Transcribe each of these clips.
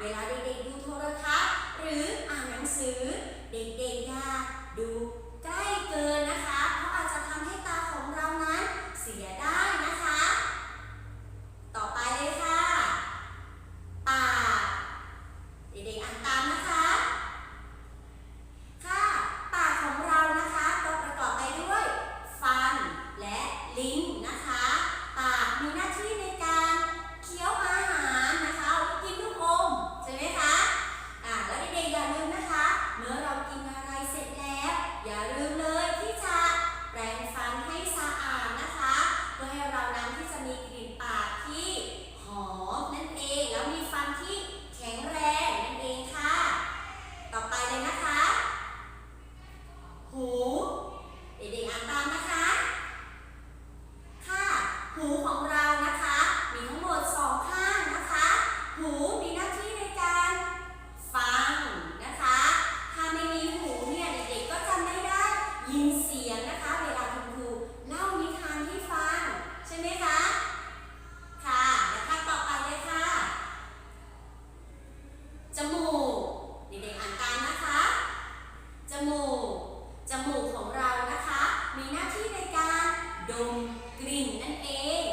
เวลาเด็กๆดูโทรทัศน์หรืออ่านหนังสือ เด็กๆอย่าดูใกล้เกินนะคะ เพราะอาจจะทำให้ตาของเรานั้นเสียได้ จมูกของเรานะคะ มีหน้าที่ในการดมกลิ่นนั่นเอง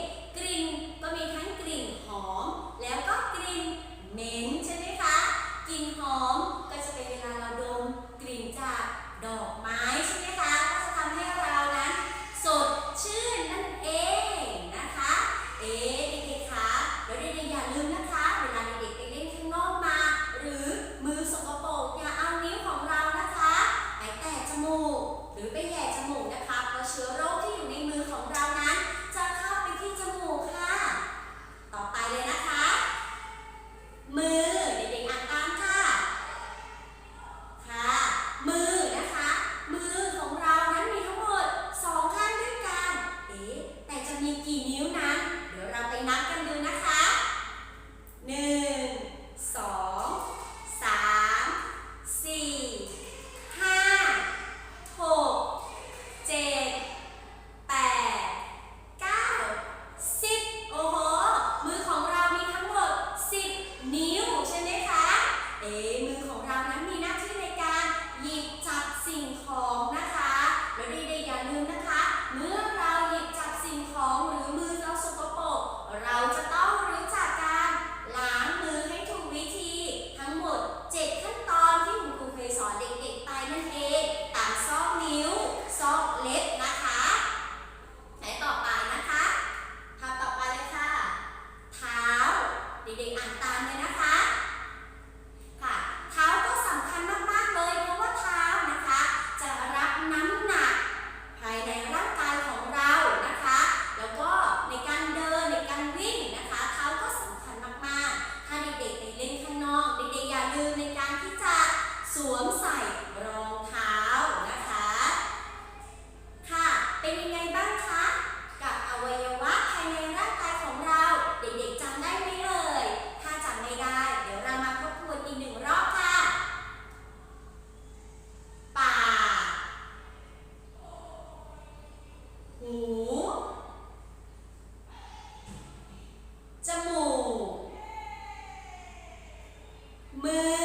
มือ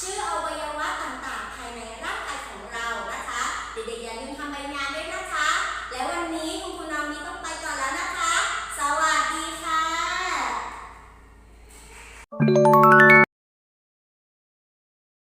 ชื่อ